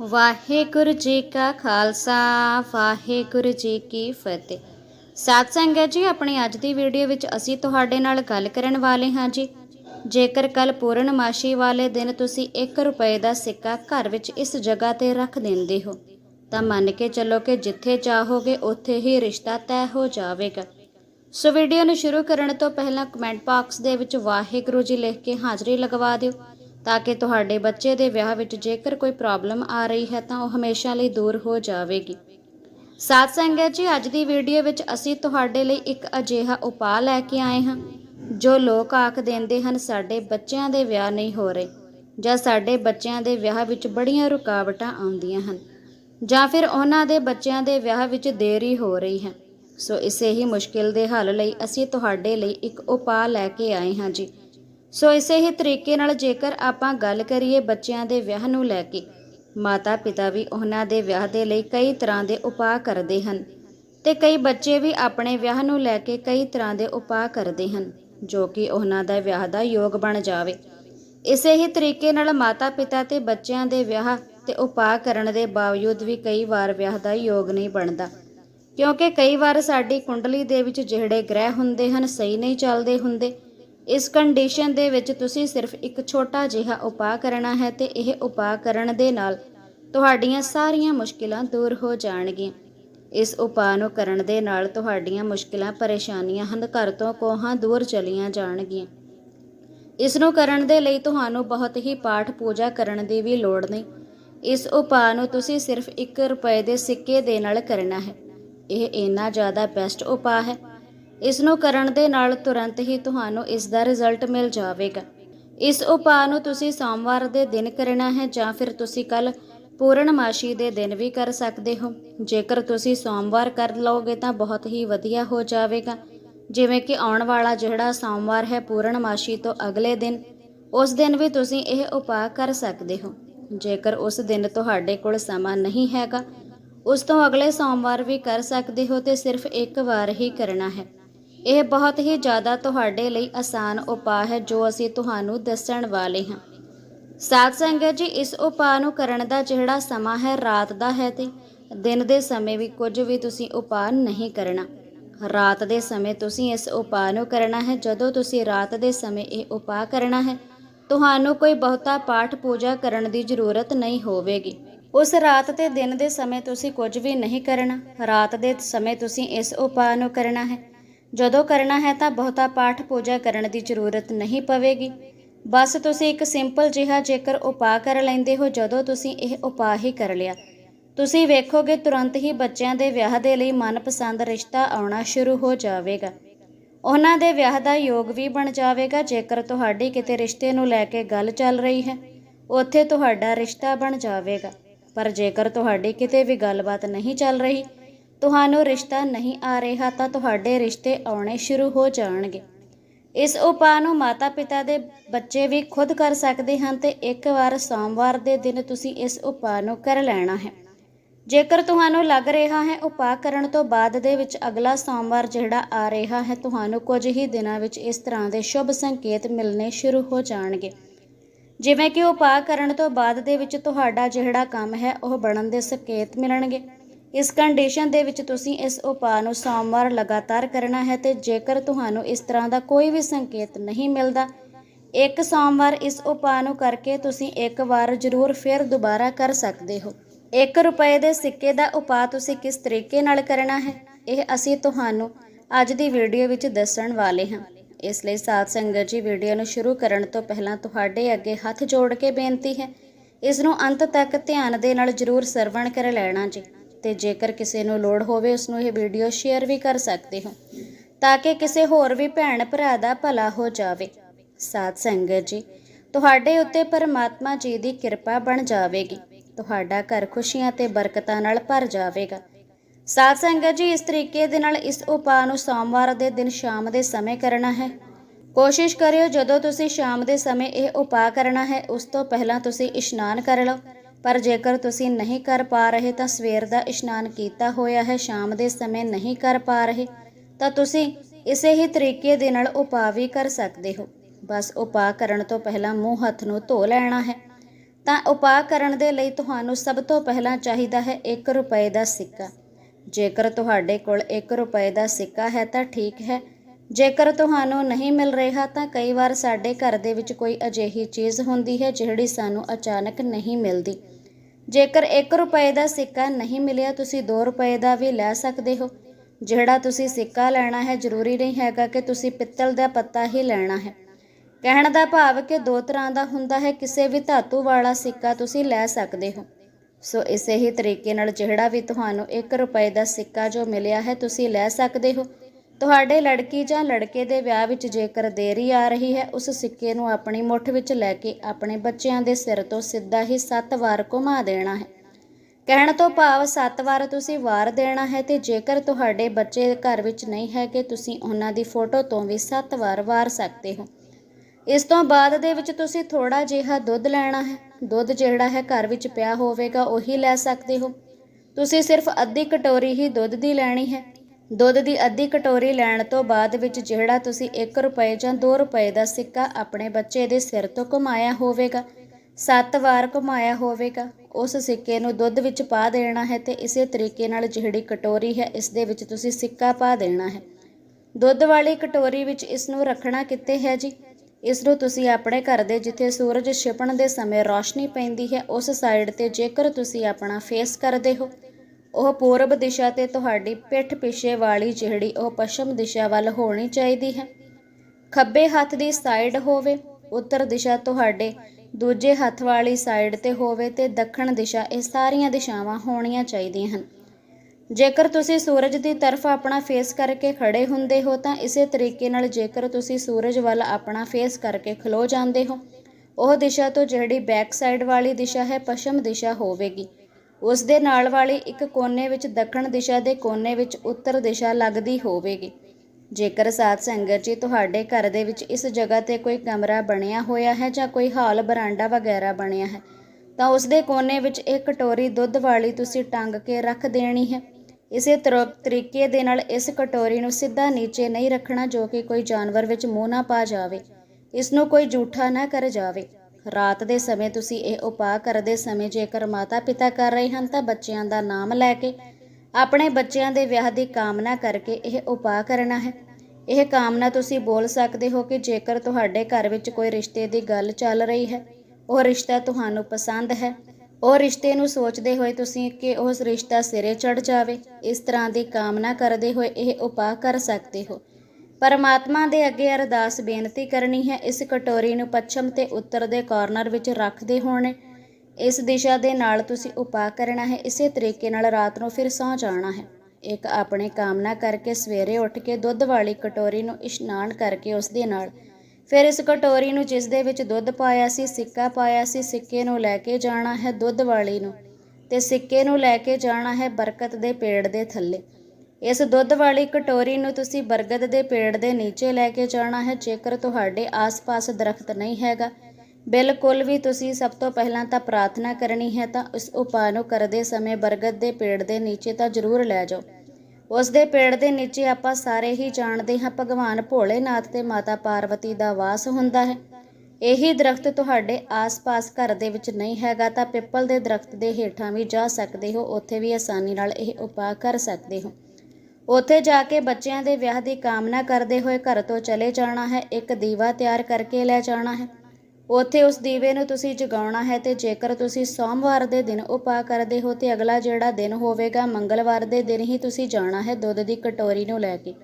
ਵਾਹਿਗੁਰੂ ਜੀ ਕਾ ਖਾਲਸਾ, ਵਾਹਿਗੁਰੂ ਜੀ ਕੀ ਫਤਿਹ। ਸਾਧ ਸੰਗਤ ਜੀ, ਆਪਣੀ ਅੱਜ ਦੀ ਵੀਡੀਓ ਵਿੱਚ ਅਸੀਂ ਤੁਹਾਡੇ ਨਾਲ ਗੱਲ ਕਰਨ ਵਾਲੇ ਹਾਂ ਜੀ। ਜੇਕਰ ਕੱਲ ਪੂਰਨਮਾਸ਼ੀ ਵਾਲੇ ਦਿਨ ਤੁਸੀਂ 1 ਰੁਪਏ ਦਾ ਸਿੱਕਾ ਘਰ ਵਿੱਚ ਇਸ ਜਗ੍ਹਾ ਤੇ ਰੱਖ ਦਿੰਦੇ ਹੋ, ਤਾਂ ਮੰਨ ਕੇ ਚੱਲੋ ਕਿ ਜਿੱਥੇ ਚਾਹੋਗੇ ਉੱਥੇ ਹੀ ਰਿਸ਼ਤਾ ਤੈਅ ਹੋ ਜਾਵੇਗਾ। ਸੋ ਵੀਡੀਓ ਨੂੰ ਸ਼ੁਰੂ ਕਰਨ ਤੋਂ ਪਹਿਲਾਂ ਕਮੈਂਟ ਬਾਕਸ ਦੇ ਵਿੱਚ ਵਾਹਿਗੁਰੂ ਜੀ ਲਿਖ ਕੇ ਹਾਜ਼ਰੀ ਲਗਵਾ ਦਿਓ। ਤਾਂ ਕਿ ਤੁਹਾਡੇ ਬੱਚੇ ਦੇ ਵਿਆਹ ਵਿੱਚ ਜੇਕਰ ਕੋਈ ਪ੍ਰੋਬਲਮ ਆ ਰਹੀ ਹੈ ਤਾਂ ਉਹ ਹਮੇਸ਼ਾ ਲਈ ਦੂਰ ਹੋ ਜਾਵੇਗੀ। ਸਾਧ ਸੰਗਤ ਜੀ, ਅੱਜ ਦੀ ਵੀਡੀਓ ਵਿੱਚ ਅਸੀਂ ਤੁਹਾਡੇ ਲਈ ਇੱਕ ਅਜਿਹਾ ਉਪਾਅ ਲੈ ਕੇ ਆਏ ਹਾਂ, ਜੋ ਲੋਕ ਆਖ ਦਿੰਦੇ ਹਨ, ਸਾਡੇ ਬੱਚਿਆਂ ਦੇ ਵਿਆਹ ਨਹੀਂ ਹੋ ਰਹੇ ਜਾਂ ਸਾਡੇ ਬੱਚਿਆਂ ਦੇ ਵਿਆਹ ਵਿੱਚ ਬੜੀਆਂ ਰੁਕਾਵਟਾਂ ਆਉਂਦੀਆਂ ਹਨ ਜਾਂ ਫਿਰ ਉਹਨਾਂ ਦੇ ਬੱਚਿਆਂ ਦੇ ਵਿਆਹ ਵਿੱਚ ਦੇਰੀ ਹੋ ਰਹੀ ਹੈ। ਸੋ ਇਸੇ ਹੀ ਮੁਸ਼ਕਿਲ ਦੇ ਹੱਲ ਲਈ ਅਸੀਂ ਤੁਹਾਡੇ ਲਈ ਇੱਕ ਉਪਾਅ ਲੈ ਕੇ ਆਏ ਹਾਂ ਜੀ। ਸੋ ਇਸੇ ਹੀ ਤਰੀਕੇ ਨਾਲ ਜੇਕਰ ਆਪਾਂ ਗੱਲ ਕਰੀਏ ਬੱਚਿਆਂ ਦੇ ਵਿਆਹ ਨੂੰ ਲੈ ਕੇ ਮਾਤਾ ਪਿਤਾ ਵੀ ਉਹਨਾਂ ਦੇ ਵਿਆਹ ਦੇ ਲਈ ਕਈ ਤਰ੍ਹਾਂ ਦੇ ਉਪਾਅ ਕਰਦੇ ਹਨ ਤੇ ਕਈ ਬੱਚੇ ਵੀ ਆਪਣੇ ਵਿਆਹ ਨੂੰ ਲੈ ਕੇ ਕਈ ਤਰ੍ਹਾਂ ਦੇ ਉਪਾਅ ਕਰਦੇ ਹਨ, ਜੋ ਕਿ ਉਹਨਾਂ ਦਾ ਵਿਆਹ ਦਾ ਯੋਗ ਬਣ ਜਾਵੇ। ਇਸੇ ਹੀ ਤਰੀਕੇ ਨਾਲ ਮਾਤਾ ਪਿਤਾ ਤੇ ਬੱਚਿਆਂ ਦੇ ਵਿਆਹ ਤੇ ਉਪਾਅ ਕਰਨ ਦੇ ਬਾਵਜੂਦ ਵੀ ਕਈ ਵਾਰ ਵਿਆਹ ਦਾ ਯੋਗ ਨਹੀਂ ਬਣਦਾ। ਕਿਉਂਕਿ ਕਈ ਵਾਰ ਸਾਡੀ ਕੁੰਡਲੀ ਦੇ ਵਿੱਚ ਜਿਹੜੇ ਗ੍ਰਹਿ ਹੁੰਦੇ ਹਨ, ਸਹੀ ਨਹੀਂ ਚੱਲਦੇ ਹੁੰਦੇ ਇਸ ਕੰਡੀਸ਼ਨ ਦੇ ਵਿੱਚ ਤੁਸੀਂ ਸਿਰਫ ਇੱਕ ਛੋਟਾ ਜਿਹਾ ਉਪਾਅ ਕਰਨਾ ਹੈ ਤੇ ਇਹ ਉਪਾਅ ਕਰਨ ਦੇ ਨਾਲ ਤੁਹਾਡੀਆਂ ਸਾਰੀਆਂ ਮੁਸ਼ਕਿਲਾਂ ਦੂਰ ਹੋ ਜਾਣਗੀਆਂ। ਇਸ ਉਪਾਅ ਨੂੰ ਕਰਨ ਦੇ ਨਾਲ ਤੁਹਾਡੀਆਂ ਮੁਸ਼ਕਿਲਾਂ, ਪਰੇਸ਼ਾਨੀਆਂ ਹਨ ਘਰ ਤੋਂ ਕੋਹਾਂ ਦੂਰ ਚਲੀਆਂ ਜਾਣਗੀਆਂ। ਇਸ ਨੂੰ ਕਰਨ ਦੇ ਲਈ ਤੁਹਾਨੂੰ ਬਹੁਤ ਹੀ ਪਾਠ ਪੂਜਾ ਕਰਨ ਦੀ ਵੀ ਲੋੜ ਨਹੀਂ। ਇਸ ਉਪਾਅ ਨੂੰ ਤੁਸੀਂ ਸਿਰਫ 1 ਰੁਪਏ ਦੇ ਸਿੱਕੇ ਦੇ ਨਾਲ ਕਰਨਾ ਹੈ। ਇਹ ਇੰਨਾ ਜ਼ਿਆਦਾ ਬੈਸਟ ਉਪਾਅ ਹੈ ਇਸ ਨੂੰ ਕਰਨ ਦੇ ਨਾਲ ਤੁਰੰਤ ਹੀ ਤੁਹਾਨੂੰ ਇਸ ਦਾ ਰਿਜ਼ਲਟ ਮਿਲ ਜਾਵੇਗਾ। ਇਸ ਉਪਾਅ ਨੂੰ ਤੁਸੀਂ ਸੋਮਵਾਰ ਦੇ ਦਿਨ ਕਰਨਾ ਹੈ ਜਾਂ ਫਿਰ ਤੁਸੀਂ ਕੱਲ ਪੂਰਨਮਾਸ਼ੀ ਦੇ ਦਿਨ ਵੀ ਕਰ ਸਕਦੇ ਹੋ। ਜੇਕਰ ਤੁਸੀਂ ਸੋਮਵਾਰ ਕਰ ਲਓਗੇ ਤਾਂ ਬਹੁਤ ਹੀ ਵਧੀਆ ਹੋ ਜਾਵੇਗਾ। ਜਿਵੇਂ ਕਿ ਆਉਣ ਵਾਲਾ ਜਿਹੜਾ ਸੋਮਵਾਰ ਹੈ ਪੂਰਨਮਾਸ਼ੀ ਤੋਂ ਅਗਲੇ ਦਿਨ, ਉਸ ਦਿਨ ਵੀ ਤੁਸੀਂ ਇਹ ਉਪਾਅ ਕਰ ਸਕਦੇ ਹੋ। ਜੇਕਰ ਉਸ ਦਿਨ ਤੁਹਾਡੇ ਕੋਲ ਸਮਾਂ ਨਹੀਂ ਹੈਗਾ, ਉਸ ਤੋਂ ਅਗਲੇ ਸੋਮਵਾਰ ਵੀ ਕਰ ਸਕਦੇ ਹੋ ਤੇ ਸਿਰਫ ਇੱਕ ਵਾਰ ਹੀ ਕਰਨਾ ਹੈ। ਇਹ ਬਹੁਤ ਹੀ ਜ਼ਿਆਦਾ ਤੁਹਾਡੇ ਲਈ ਆਸਾਨ ਉਪਾਅ ਹੈ ਜੋ ਅਸੀਂ ਤੁਹਾਨੂੰ ਦੱਸਣ ਵਾਲੇ ਹਾਂ। ਸਾਧ ਸੰਗਤ ਜੀ, ਇਸ ਉਪਾਅ ਨੂੰ ਕਰਨ ਦਾ ਜਿਹੜਾ ਸਮਾਂ ਹੈ, ਰਾਤ ਦਾ ਹੈ ਤੇ ਦਿਨ ਦੇ ਸਮੇਂ ਵੀ ਕੁਝ ਵੀ ਤੁਸੀਂ ਉਪਾਅ ਨਹੀਂ ਕਰਨਾ। ਰਾਤ ਦੇ ਸਮੇਂ ਤੁਸੀਂ ਇਸ ਉਪਾਅ ਨੂੰ ਕਰਨਾ ਹੈ। ਜਦੋਂ ਤੁਸੀਂ ਰਾਤ ਦੇ ਸਮੇਂ ਇਹ ਉਪਾਅ ਕਰਨਾ ਹੈ, ਤੁਹਾਨੂੰ ਕੋਈ ਬਹੁਤਾ ਪਾਠ ਪੂਜਾ ਕਰਨ ਦੀ ਜ਼ਰੂਰਤ ਨਹੀਂ ਹੋਵੇਗੀ। ਉਸ ਰਾਤ ਤੇ ਦਿਨ ਦੇ ਸਮੇਂ ਤੁਸੀਂ ਕੁਝ ਵੀ ਨਹੀਂ ਕਰਨਾ। ਰਾਤ ਦੇ ਸਮੇਂ ਤੁਸੀਂ ਇਸ ਉਪਾਅ ਨੂੰ ਕਰਨਾ ਹੈ। ਜਦੋਂ ਕਰਨਾ ਹੈ ਤਾਂ ਬਹੁਤਾ ਪਾਠ ਪੂਜਾ ਕਰਨ ਦੀ ਜ਼ਰੂਰਤ ਨਹੀਂ ਪਵੇਗੀ। ਬਸ ਤੁਸੀਂ ਇੱਕ ਸਿੰਪਲ ਜਿਹਾ ਜੇਕਰ ਉਪਾਅ ਕਰ ਲੈਂਦੇ ਹੋ, ਜਦੋਂ ਤੁਸੀਂ ਇਹ ਉਪਾਅ ਹੀ ਕਰ ਲਿਆ। ਤੁਸੀਂ ਵੇਖੋਗੇ ਤੁਰੰਤ ਹੀ ਬੱਚਿਆਂ ਦੇ ਵਿਆਹ ਦੇ ਲਈ ਮਨਪਸੰਦ ਰਿਸ਼ਤਾ ਆਉਣਾ ਸ਼ੁਰੂ ਹੋ ਜਾਵੇਗਾ। ਉਹਨਾਂ ਦੇ ਵਿਆਹ ਦਾ ਯੋਗ ਵੀ ਬਣ ਜਾਵੇਗਾ, ਜੇਕਰ ਤੁਹਾਡੀ ਕਿਤੇ ਰਿਸ਼ਤੇ ਨੂੰ ਲੈ ਕੇ ਗੱਲ ਚੱਲ ਰਹੀ ਹੈ, ਉੱਥੇ ਤੁਹਾਡਾ ਰਿਸ਼ਤਾ ਬਣ ਜਾਵੇਗਾ। ਪਰ ਜੇਕਰ ਤੁਹਾਡੀ ਕਿਤੇ ਵੀ ਗੱਲਬਾਤ ਨਹੀਂ ਚੱਲ ਰਹੀ ਤੁਹਾਨੂੰ ਰਿਸ਼ਤਾ ਨਹੀਂ ਆ ਰਿਹਾ ਤਾਂ ਤੁਹਾਡੇ ਰਿਸ਼ਤੇ ਆਉਣੇ ਸ਼ੁਰੂ ਹੋ ਜਾਣਗੇ। ਇਸ ਉਪਾਅ ਨੂੰ ਮਾਤਾ-ਪਿਤਾ ਦੇ ਬੱਚੇ ਵੀ ਖੁਦ ਕਰ ਸਕਦੇ ਹਨ ਤੇ ਇੱਕ ਵਾਰ ਸੋਮਵਾਰ ਦੇ ਦਿਨ ਤੁਸੀਂ ਇਸ ਉਪਾਅ ਨੂੰ ਕਰ ਲੈਣਾ ਹੈ। ਜੇਕਰ ਤੁਹਾਨੂੰ ਲੱਗ ਰਿਹਾ ਹੈ ਉਪਾਅ ਕਰਨ ਤੋਂ ਬਾਅਦ ਦੇ ਵਿੱਚ ਅਗਲਾ ਸੋਮਵਾਰ ਜਿਹੜਾ ਆ ਰਿਹਾ ਹੈ, ਤੁਹਾਨੂੰ ਕੁਝ ਹੀ ਦਿਨਾਂ ਵਿੱਚ ਇਸ ਤਰ੍ਹਾਂ ਦੇ ਸ਼ੁਭ ਸੰਕੇਤ ਮਿਲਣੇ ਸ਼ੁਰੂ ਹੋ ਜਾਣਗੇ। ਜਿਵੇਂ ਕਿ ਉਪਾਅ ਕਰਨ ਤੋਂ ਬਾਅਦ ਦੇ ਵਿੱਚ ਤੁਹਾਡਾ ਜਿਹੜਾ ਕੰਮ ਹੈ, ਉਹ ਬਣਨ ਦੇ ਸੰਕੇਤ ਮਿਲਣਗੇ। ਇਸ ਕੰਡੀਸ਼ਨ ਦੇ ਵਿੱਚ ਤੁਸੀਂ ਇਸ ਉਪਾਅ ਨੂੰ ਸੋਮਵਾਰ ਲਗਾਤਾਰ ਕਰਨਾ ਹੈ ਤੇ ਜੇਕਰ ਤੁਹਾਨੂੰ ਇਸ ਤਰ੍ਹਾਂ ਦਾ ਕੋਈ ਵੀ ਸੰਕੇਤ ਨਹੀਂ ਮਿਲਦਾ, ਇੱਕ ਸੋਮਵਾਰ ਇਸ ਉਪਾਅ ਨੂੰ ਕਰਕੇ ਤੁਸੀਂ ਇੱਕ ਵਾਰ ਜ਼ਰੂਰ ਫਿਰ ਦੁਬਾਰਾ ਕਰ ਸਕਦੇ ਹੋ। 1 ਰੁਪਏ ਦੇ ਸਿੱਕੇ ਦਾ ਉਪਾਅ ਤੁਸੀਂ ਕਿਸ ਤਰੀਕੇ ਨਾਲ ਕਰਨਾ ਹੈ, ਇਹ ਅਸੀਂ ਤੁਹਾਨੂੰ ਅੱਜ ਦੀ ਵੀਡੀਓ ਵਿੱਚ ਦੱਸਣ ਵਾਲੇ ਹਾਂ। ਇਸ ਲਈ ਸਾਥ ਸੰਗਤ ਜੀ, ਵੀਡੀਓ ਨੂੰ ਸ਼ੁਰੂ ਕਰਨ ਤੋਂ ਪਹਿਲਾਂ ਤੁਹਾਡੇ ਅੱਗੇ ਹੱਥ ਜੋੜ ਕੇ ਬੇਨਤੀ ਹੈ, ਇਸ ਨੂੰ ਅੰਤ ਤੱਕ ਧਿਆਨ ਦੇ ਨਾਲ ਜ਼ਰੂਰ ਸਰਵਣ ਕਰ ਲੈਣਾ ਜੀ। ਤੇ ਜੇਕਰ ਕਿਸੇ ਨੂੰ ਲੋੜ ਹੋਵੇ ਉਸ ਨੂੰ ਇਹ ਵੀਡੀਓ ਸ਼ੇਅਰ ਵੀ ਕਰ ਸਕਦੇ ਹੋ, ਤਾਂ ਕਿ ਕਿਸੇ ਹੋਰ ਵੀ ਭੈਣ ਭਰਾ ਦਾ ਭਲਾ ਹੋ ਜਾਵੇ। ਸਾਧ ਸੰਗਤ ਜੀ, ਤੁਹਾਡੇ ਉੱਤੇ ਪਰਮਾਤਮਾ ਜੀ ਦੀ ਕਿਰਪਾ ਬਣ ਜਾਵੇਗੀ, ਤੁਹਾਡਾ ਘਰ ਖੁਸ਼ੀਆਂ ਤੇ ਬਰਕਤਾਂ ਨਾਲ ਭਰ ਜਾਵੇਗਾ। ਸਾਧ ਸੰਗਤ ਜੀ, ਇਸ ਤਰੀਕੇ ਦੇ ਨਾਲ ਇਸ ਉਪਾਅ ਨੂੰ ਸੋਮਵਾਰ ਦੇ ਦਿਨ ਸ਼ਾਮ ਦੇ ਸਮੇਂ ਕਰਨਾ ਹੈ। ਕੋਸ਼ਿਸ਼ ਕਰਿਓ ਜਦੋਂ ਤੁਸੀਂ ਸ਼ਾਮ ਦੇ ਸਮੇਂ ਇਹ ਉਪਾਅ ਕਰਨਾ ਹੈ, ਉਸ ਤੋਂ ਪਹਿਲਾਂ ਤੁਸੀਂ ਇਸ਼ਨਾਨ ਕਰ ਲਓ। ਪਰ ਜੇਕਰ ਤੁਸੀਂ ਨਹੀਂ ਕਰ ਪਾ ਰਹੇ ਤਾਂ ਸਵੇਰ ਦਾ ਇਸ਼ਨਾਨ ਕੀਤਾ ਹੋਇਆ ਹੈ, ਸ਼ਾਮ ਦੇ ਸਮੇਂ ਨਹੀਂ ਕਰ ਪਾ ਰਹੇ, ਤਾਂ ਤੁਸੀਂ ਇਸੇ ਹੀ ਤਰੀਕੇ ਦੇ ਨਾਲ ਉਪਾਅ ਵੀ ਕਰ ਸਕਦੇ ਹੋ। ਬਸ ਉਪਾਅ ਕਰਨ ਤੋਂ ਪਹਿਲਾਂ ਮੂੰਹ ਹੱਥ ਨੂੰ ਧੋ ਲੈਣਾ ਹੈ। ਤਾਂ ਉਪਾਅ ਕਰਨ ਦੇ ਲਈ ਤੁਹਾਨੂੰ ਸਭ ਤੋਂ ਪਹਿਲਾਂ ਚਾਹੀਦਾ ਹੈ 1 ਰੁਪਏ ਦਾ ਸਿੱਕਾ। ਜੇਕਰ ਤੁਹਾਡੇ ਕੋਲ 1 ਰੁਪਏ ਦਾ ਸਿੱਕਾ ਹੈ ਤਾਂ ਠੀਕ ਹੈ ਜੇਕਰ ਤੁਹਾਨੂੰ ਨਹੀਂ ਮਿਲ ਰਿਹਾ ਤਾਂ ਕਈ ਵਾਰ ਸਾਡੇ ਘਰ ਦੇ ਵਿੱਚ ਕੋਈ ਅਜਿਹੀ ਚੀਜ਼ ਹੁੰਦੀ ਹੈ ਜਿਹੜੀ ਸਾਨੂੰ ਅਚਾਨਕ ਨਹੀਂ ਮਿਲਦੀ। ਜੇਕਰ 1 ਰੁਪਏ ਦਾ ਸਿੱਕਾ ਨਹੀਂ ਮਿਲਿਆ, ਤੁਸੀਂ 2 ਰੁਪਏ ਦਾ ਵੀ ਲੈ ਸਕਦੇ ਹੋ। ਜਿਹੜਾ ਤੁਸੀਂ ਸਿੱਕਾ ਲੈਣਾ ਹੈ, ਜ਼ਰੂਰੀ ਨਹੀਂ ਹੈਗਾ ਕਿ ਤੁਸੀਂ ਪਿੱਤਲ ਦਾ ਪੱਤਾ ਹੀ ਲੈਣਾ ਹੈ। ਕਹਿਣ ਦਾ ਭਾਵ ਕਿ ਦੋ ਤਰ੍ਹਾਂ ਦਾ ਹੁੰਦਾ ਹੈ, ਕਿਸੇ ਵੀ ਧਾਤੂ ਵਾਲਾ ਸਿੱਕਾ ਤੁਸੀਂ ਲੈ ਸਕਦੇ ਹੋ। ਸੋ ਇਸੇ ਹੀ ਤਰੀਕੇ ਨਾਲ ਜਿਹੜਾ ਵੀ ਤੁਹਾਨੂੰ 1 ਰੁਪਏ ਦਾ ਸਿੱਕਾ ਜੋ ਮਿਲਿਆ ਹੈ, ਤੁਸੀਂ ਲੈ ਸਕਦੇ ਹੋ। ਤੁਹਾਡੇ ਲੜਕੀ ਜਾਂ ਲੜਕੇ ਦੇ ਵਿਆਹ ਵਿੱਚ ਜੇਕਰ ਦੇਰੀ ਆ ਰਹੀ ਹੈ, ਉਸ ਸਿੱਕੇ ਨੂੰ ਆਪਣੀ ਮੁੱਠ ਵਿੱਚ ਲੈ ਕੇ ਆਪਣੇ ਬੱਚਿਆਂ ਦੇ ਸਿਰ ਤੋਂ ਸਿੱਧਾ ਹੀ 7 ਵਾਰ ਘੁਮਾ ਦੇਣਾ ਹੈ। ਕਹਿਣ ਤੋਂ ਭਾਵ 7 ਵਾਰ ਤੁਸੀਂ ਵਾਰ ਦੇਣਾ ਹੈ ਤੇ ਜੇਕਰ ਤੁਹਾਡੇ ਬੱਚੇ ਘਰ ਵਿੱਚ ਨਹੀਂ ਹੈ ਕਿ ਤੁਸੀਂ ਉਹਨਾਂ ਦੀ ਫੋਟੋ ਤੋਂ ਵੀ 7 ਵਾਰ ਵਾਰ ਸਕਦੇ ਹੋ। ਇਸ ਤੋਂ ਬਾਅਦ ਦੇ ਵਿੱਚ ਤੁਸੀਂ ਥੋੜਾ ਜਿਹਾ ਦੁੱਧ ਲੈਣਾ ਹੈ। ਦੁੱਧ ਜਿਹੜਾ ਹੈ ਘਰ ਵਿੱਚ ਪਿਆ ਹੋਵੇਗਾ, ਉਹੀ ਲੈ ਸਕਦੇ ਹੋ। ਤੁਸੀਂ ਸਿਰਫ ਅੱਧੀ ਕਟੋਰੀ ਹੀ ਦੁੱਧ ਦੀ ਲੈਣੀ ਹੈ। ਦੁੱਧ ਦੀ ਅੱਧੀ ਕਟੋਰੀ ਲੈਣ ਤੋਂ ਬਾਅਦ ਵਿੱਚ ਜਿਹੜਾ ਤੁਸੀਂ 1 ਰੁਪਏ ਜਾਂ 2 ਰੁਪਏ ਦਾ ਸਿੱਕਾ ਆਪਣੇ ਬੱਚੇ ਦੇ ਸਿਰ ਤੋਂ ਘੁਮਾਇਆ ਹੋਵੇਗਾ, ਸੱਤ ਵਾਰ ਘੁਮਾਇਆ ਹੋਵੇਗਾ, ਉਸ ਸਿੱਕੇ ਨੂੰ ਦੁੱਧ ਵਿੱਚ ਪਾ ਦੇਣਾ ਹੈ ਤੇ ਇਸੇ ਤਰੀਕੇ ਨਾਲ ਜਿਹੜੀ ਕਟੋਰੀ ਹੈ ਇਸ ਦੇ ਵਿੱਚ ਤੁਸੀਂ ਸਿੱਕਾ ਪਾ ਦੇਣਾ ਹੈ। ਦੁੱਧ ਵਾਲੀ ਕਟੋਰੀ ਵਿੱਚ ਇਸ ਨੂੰ ਰੱਖਣਾ ਕਿੱਥੇ ਹੈ ਜੀ? ਇਸ ਨੂੰ ਤੁਸੀਂ ਆਪਣੇ ਘਰ ਦੇ ਜਿੱਥੇ ਸੂਰਜ ਛਿਪਣ ਦੇ ਸਮੇਂ ਰੌਸ਼ਨੀ ਪੈਂਦੀ ਹੈ, ਉਸ ਸਾਈਡ ਤੇ ਜੇਕਰ ਤੁਸੀਂ ਆਪਣਾ ਫੇਸ ਕਰਦੇ ਹੋ ਉਹ ਪੂਰਬ ਦਿਸ਼ਾ ਤੇ ਤੁਹਾਡੀ ਪਿੱਠ ਪਿੱਛੇ ਵਾਲੀ ਜਿਹੜੀ ਉਹ ਪੱਛਮ ਦਿਸ਼ਾ ਵੱਲ ਹੋਣੀ ਚਾਹੀਦੀ ਹੈ। ਖੱਬੇ ਹੱਥ ਦੀ ਸਾਈਡ ਹੋਵੇ, ਉੱਤਰ ਦਿਸ਼ਾ ਤੁਹਾਡੇ, ਦੂਜੇ ਹੱਥ ਵਾਲੀ ਸਾਈਡ ਤੇ ਹੋਵੇ ਤੇ ਦੱਖਣ ਦਿਸ਼ਾ ਇਹ ਸਾਰੀਆਂ ਦਿਸ਼ਾਵਾਂ ਹੋਣੀਆਂ ਚਾਹੀਦੀਆਂ ਹਨ। ਜੇਕਰ ਤੁਸੀਂ ਸੂਰਜ ਦੀ ਤਰਫ ਆਪਣਾ ਫੇਸ ਕਰਕੇ ਖੜੇ ਹੁੰਦੇ ਹੋ ਤਾਂ ਇਸੇ ਤਰੀਕੇ ਨਾਲ ਜੇਕਰ ਤੁਸੀਂ ਸੂਰਜ ਵੱਲ ਆਪਣਾ ਫੇਸ ਕਰਕੇ ਖਲੋ ਜਾਂਦੇ ਹੋ, ਉਹ ਦਿਸ਼ਾ ਤੋਂ ਜਿਹੜੀ ਬੈਕ ਸਾਈਡ ਵਾਲੀ ਦਿਸ਼ਾ ਹੈ, ਪੱਛਮ ਦਿਸ਼ਾ ਹੋਵੇਗੀ। ਉਸ ਦੇ ਨਾਲ ਵਾਲੀ ਇੱਕ ਕੋਨੇ ਵਿੱਚ ਦੱਖਣ ਦਿਸ਼ਾ ਦੇ ਕੋਨੇ ਵਿੱਚ ਉੱਤਰ ਦਿਸ਼ਾ ਲੱਗਦੀ ਹੋਵੇਗੀ। ਜੇਕਰ ਸਾਧ ਸੰਗਤ ਜੀ ਤੁਹਾਡੇ ਘਰ ਦੇ ਵਿੱਚ ਇਸ ਜਗ੍ਹਾ ਤੇ ਕੋਈ ਕਮਰਾ ਬਣਿਆ ਹੋਇਆ ਹੈ ਜਾਂ ਕੋਈ ਹਾਲ ਬਰਾਂਡਾ ਵਗੈਰਾ ਬਣਿਆ ਹੈ, ਤਾਂ ਉਸ ਦੇ ਕੋਨੇ ਵਿੱਚ ਇੱਕ ਕਟੋਰੀ ਦੁੱਧ ਵਾਲੀ ਤੁਸੀਂ ਟੰਗ ਕੇ ਰੱਖ ਦੇਣੀ ਹੈ। ਇਸੇ ਤਰ੍ਹਾਂ ਤਰੀਕੇ ਦੇ ਨਾਲ ਇਸ ਕਟੋਰੀ ਨੂੰ ਸਿੱਧਾ ਨੀਚੇ ਨਹੀਂ ਰੱਖਣਾ ਜੋ ਕਿ ਕੋਈ ਜਾਨਵਰ ਵਿੱਚ ਮੂੰਹ ਨਾ ਪਾ ਜਾਵੇ। ਇਸ ਨੂੰ ਕੋਈ ਝੂਠਾ ਨਾ ਕਰ ਜਾਵੇ। ਰਾਤ ਦੇ ਸਮੇਂ ਤੁਸੀਂ ਇਹ ਉਪਾਅ ਕਰਦੇ ਸਮੇਂ ਜੇਕਰ ਮਾਤਾ ਪਿਤਾ ਕਰ ਰਹੇ ਹਨ ਤਾਂ ਬੱਚਿਆਂ ਦਾ ਨਾਮ ਲੈ ਕੇ, ਆਪਣੇ ਬੱਚਿਆਂ ਦੇ ਵਿਆਹ ਦੀ ਕਾਮਨਾ ਕਰਕੇ ਇਹ ਉਪਾਅ ਕਰਨਾ ਹੈ। ਇਹ ਕਾਮਨਾ ਤੁਸੀਂ ਬੋਲ ਸਕਦੇ ਹੋ ਕਿ ਜੇਕਰ ਤੁਹਾਡੇ ਘਰ ਵਿੱਚ ਕੋਈ ਰਿਸ਼ਤੇ ਦੀ ਗੱਲ ਚੱਲ ਰਹੀ ਹੈ, ਉਹ ਰਿਸ਼ਤਾ ਤੁਹਾਨੂੰ ਪਸੰਦ ਹੈ। ਉਹ ਰਿਸ਼ਤੇ ਨੂੰ ਸੋਚਦੇ ਹੋਏ ਤੁਸੀਂ ਕਿ ਉਸ ਰਿਸ਼ਤਾ ਸਿਰੇ ਚੜ ਜਾਵੇ, ਇਸ ਤਰ੍ਹਾਂ ਦੀ ਕਾਮਨਾ ਕਰਦੇ ਹੋਏ ਇਹ ਉਪਾਅ ਕਰ ਸਕਦੇ ਹੋ। ਪਰਮਾਤਮਾ ਦੇ ਅੱਗੇ ਅਰਦਾਸ ਬੇਨਤੀ ਕਰਨੀ ਹੈ, ਇਸ ਕਟੋਰੀ ਨੂੰ ਪੱਛਮ ਤੇ ਉੱਤਰ ਦੇ ਕਾਰਨਰ ਵਿੱਚ ਰੱਖਦੇ ਹੋਣੇ। ਇਸ ਦਿਸ਼ਾ ਦੇ ਨਾਲ ਤੁਸੀਂ ਉਪਾਅ ਕਰਨਾ ਹੈ, ਇਸੇ ਤਰੀਕੇ ਨਾਲ ਰਾਤ ਨੂੰ ਫਿਰ ਸੌਂ ਜਾਣਾ ਹੈ। ਇੱਕ ਆਪਣੇ ਕਾਮਨਾ ਕਰਕੇ ਸਵੇਰੇ ਉੱਠ ਕੇ ਦੁੱਧ ਵਾਲੀ ਕਟੋਰੀ ਨੂੰ ਇਸ਼ਨਾਨ ਕਰਕੇ ਉਸ ਦੇ ਨਾਲ। ਫਿਰ ਇਸ ਕਟੋਰੀ ਨੂੰ ਜਿਸ ਦੇ ਵਿੱਚ ਦੁੱਧ ਪਾਇਆ ਸੀ, ਸਿੱਕਾ ਪਾਇਆ ਸੀ, ਸਿੱਕੇ ਨੂੰ ਲੈ ਕੇ ਜਾਣਾ ਹੈ ਦੁੱਧ ਵਾਲੀ ਨੂੰ ਤੇ ਸਿੱਕੇ ਨੂੰ ਲੈ ਕੇ ਜਾਣਾ ਹੈ ਬਰਕਤ ਦੇ ਪੇੜ ਦੇ ਥੱਲੇ। ਇਸ ਦੁੱਧ ਵਾਲੀ ਕਟੋਰੀ ਨੂੰ ਤੁਸੀਂ ਬਰਗਦ ਦੇ ਪੇੜ ਦੇ ਨੀਚੇ ਲੈ ਕੇ ਜਾਣਾ ਹੈ, ਜੇਕਰ ਤੁਹਾਡੇ ਆਸ-ਪਾਸ ਦਰਖਤ ਨਹੀਂ ਹੈਗਾ। ਬਿਲਕੁਲ ਵੀ ਤੁਸੀਂ ਸਭ ਤੋਂ ਪਹਿਲਾਂ ਤਾਂ ਪ੍ਰਾਰਥਨਾ ਕਰਨੀ ਹੈ ਤਾਂ ਇਸ ਉਪਾਅ ਨੂੰ ਕਰਦੇ ਸਮੇਂ ਬਰਗਦ ਦੇ ਪੇੜ ਦੇ ਨੀਚੇ ਤਾਂ ਜ਼ਰੂਰ ਲੈ ਜਾਓ। ਉਸ ਦੇ ਪੇੜ ਦੇ ਨੀਚੇ ਆਪਾਂ ਸਾਰੇ ਹੀ ਜਾਣਦੇ ਹਾਂ, ਭਗਵਾਨ ਭੋਲੇਨਾਥ ਤੇ ਮਾਤਾ ਪਾਰਵਤੀ ਦਾ ਵਾਸ ਹੁੰਦਾ ਹੈ। ਇਹੀ ਦਰਖਤ ਤੁਹਾਡੇ ਆਸ-ਪਾਸ ਘਰ ਦੇ ਵਿੱਚ ਨਹੀਂ ਹੈਗਾ ਤਾਂ ਪਿੱਪਲ ਦੇ ਦਰਖਤ ਦੇ ਹੇਠਾਂ ਵੀ ਜਾ ਸਕਦੇ ਹੋ, ਉੱਥੇ ਵੀ ਆਸਾਨੀ ਨਾਲ ਇਹ ਉਪਾਅ ਕਰ ਸਕਦੇ ਹੋ। ਉੱਥੇ ਜਾ ਕੇ ਬੱਚਿਆਂ ਦੇ ਵਿਆਹ ਦੀ ਕਾਮਨਾ ਕਰਦੇ ਹੋਏ ਘਰ ਤੋਂ ਚਲੇ ਜਾਣਾ ਹੈ, ਇੱਕ ਦੀਵਾ ਤਿਆਰ ਕਰਕੇ ਲੈ ਜਾਣਾ ਹੈ। ਉੱਥੇ ਉਸ ਦੀਵੇ ਨੂੰ ਤੁਸੀਂ ਜਗਾਉਣਾ ਹੈ ਤੇ ਜੇਕਰ ਤੁਸੀਂ ਸੋਮਵਾਰ ਦੇ ਦਿਨ ਉਪਾਅ ਕਰਦੇ ਹੋ ਤੇ ਅਗਲਾ ਜਿਹੜਾ ਦਿਨ ਹੋਵੇਗਾ, ਮੰਗਲਵਾਰ ਦੇ ਦਿਨ ਹੀ ਤੁਸੀਂ ਜਾਣਾ ਹੈ ਦੁੱਧ ਦੀ ਕਟੋਰੀ ਨੂੰ ਲੈ ਕੇ।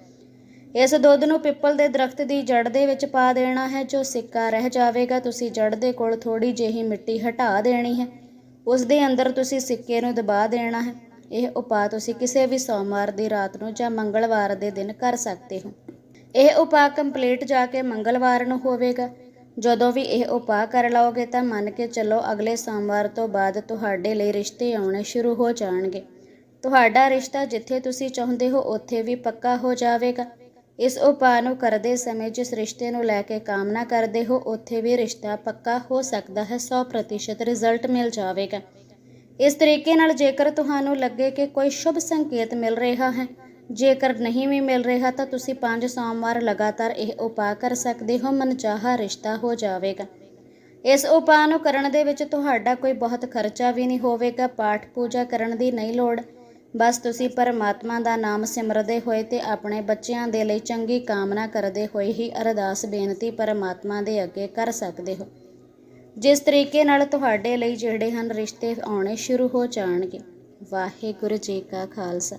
ਇਸ ਦੁੱਧ ਨੂੰ ਪਿੱਪਲ ਦੇ ਦਰਖਤ ਦੀ ਜੜ ਦੇ ਵਿੱਚ ਪਾ ਦੇਣਾ ਹੈ, ਜੋ ਸਿੱਕਾ ਰਹਿ ਜਾਵੇਗਾ, ਤੁਸੀਂ ਜੜ ਦੇ ਕੋਲ ਥੋੜੀ ਜਿਹੀ ਮਿੱਟੀ ਹਟਾ ਦੇਣੀ ਹੈ। ਉਸ ਦੇ ਅੰਦਰ ਤੁਸੀਂ ਸਿੱਕੇ ਨੂੰ ਦਬਾ ਦੇਣਾ ਹੈ। ਇਹ ਉਪਾਅ ਤੁਸੀਂ ਕਿਸੇ ਵੀ ਸੋਮਵਾਰ ਦੀ ਰਾਤ ਨੂੰ ਜਾਂ ਮੰਗਲਵਾਰ ਦੇ ਦਿਨ ਕਰ ਸਕਦੇ ਹੋ। ਇਹ ਉਪਾਅ ਕੰਪਲੀਟ ਜਾ ਕੇ ਮੰਗਲਵਾਰ ਨੂੰ ਹੋਵੇਗਾ। ਜਦੋਂ ਵੀ ਇਹ ਉਪਾਅ ਕਰ ਲਓਗੇ ਤਾਂ ਮੰਨ ਕੇ ਚੱਲੋ ਅਗਲੇ ਸੋਮਵਾਰ ਤੋਂ ਬਾਅਦ ਤੁਹਾਡੇ ਲਈ ਰਿਸ਼ਤੇ ਆਉਣੇ ਸ਼ੁਰੂ ਹੋ ਜਾਣਗੇ। ਤੁਹਾਡਾ ਰਿਸ਼ਤਾ ਜਿੱਥੇ ਤੁਸੀਂ ਚਾਹੁੰਦੇ ਹੋ ਉੱਥੇ ਵੀ ਪੱਕਾ ਹੋ ਜਾਵੇਗਾ। ਇਸ ਉਪਾਅ ਨੂੰ ਕਰਦੇ ਸਮੇਂ ਜਿਸ ਰਿਸ਼ਤੇ ਨੂੰ ਲੈ ਕੇ ਕਾਮਨਾ ਕਰਦੇ ਹੋ, ਉੱਥੇ ਵੀ ਰਿਸ਼ਤਾ ਪੱਕਾ ਹੋ ਸਕਦਾ ਹੈ 100% ਰਿਜ਼ਲਟ ਮਿਲ ਜਾਵੇਗਾ। ਇਸ ਤਰੀਕੇ ਨਾਲ ਜੇਕਰ ਤੁਹਾਨੂੰ ਲੱਗੇ ਕਿ ਕੋਈ ਸ਼ੁਭ ਸੰਕੇਤ ਮਿਲ ਰਿਹਾ ਹੈ, ਜੇਕਰ ਨਹੀਂ ਵੀ ਮਿਲ ਰਿਹਾ ਤਾਂ ਤੁਸੀਂ ਪੰਜ ਸੋਮਵਾਰ ਲਗਾਤਾਰ ਇਹ ਉਪਾਅ ਕਰ ਸਕਦੇ ਹੋ, ਮਨਚਾਹਾ ਰਿਸ਼ਤਾ ਹੋ ਜਾਵੇਗਾ। ਇਸ ਉਪਾਅ ਨੂੰ ਕਰਨ ਦੇ ਵਿੱਚ ਤੁਹਾਡਾ ਕੋਈ ਬਹੁਤ ਖਰਚਾ ਵੀ ਨਹੀਂ ਹੋਵੇਗਾ, ਪਾਠ ਪੂਜਾ ਕਰਨ ਦੀ ਨਹੀਂ ਲੋੜ। ਬਸ ਤੁਸੀਂ ਪਰਮਾਤਮਾ ਦਾ ਨਾਮ ਸਿਮਰਦੇ ਹੋਏ ਤੇ ਆਪਣੇ ਬੱਚਿਆਂ ਦੇ ਲਈ ਚੰਗੀ ਕਾਮਨਾ ਕਰਦੇ ਹੋਏ ਹੀ ਅਰਦਾਸ ਬੇਨਤੀ ਪਰਮਾਤਮਾ ਦੇ ਅੱਗੇ ਕਰ ਸਕਦੇ ਹੋ। ਜਿਸ ਤਰੀਕੇ ਨਾਲ ਤੁਹਾਡੇ ਲਈ ਜਿਹੜੇ ਹਨ ਰਿਸ਼ਤੇ ਆਉਣੇ ਸ਼ੁਰੂ ਹੋ ਜਾਣਗੇ। ਵਾਹਿਗੁਰੂ ਜੀ ਕਾ ਖਾਲਸਾ।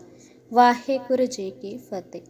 ਵਾਹਿਗੁਰੂ ਜੀ ਕੀ ਫਤਿਹ।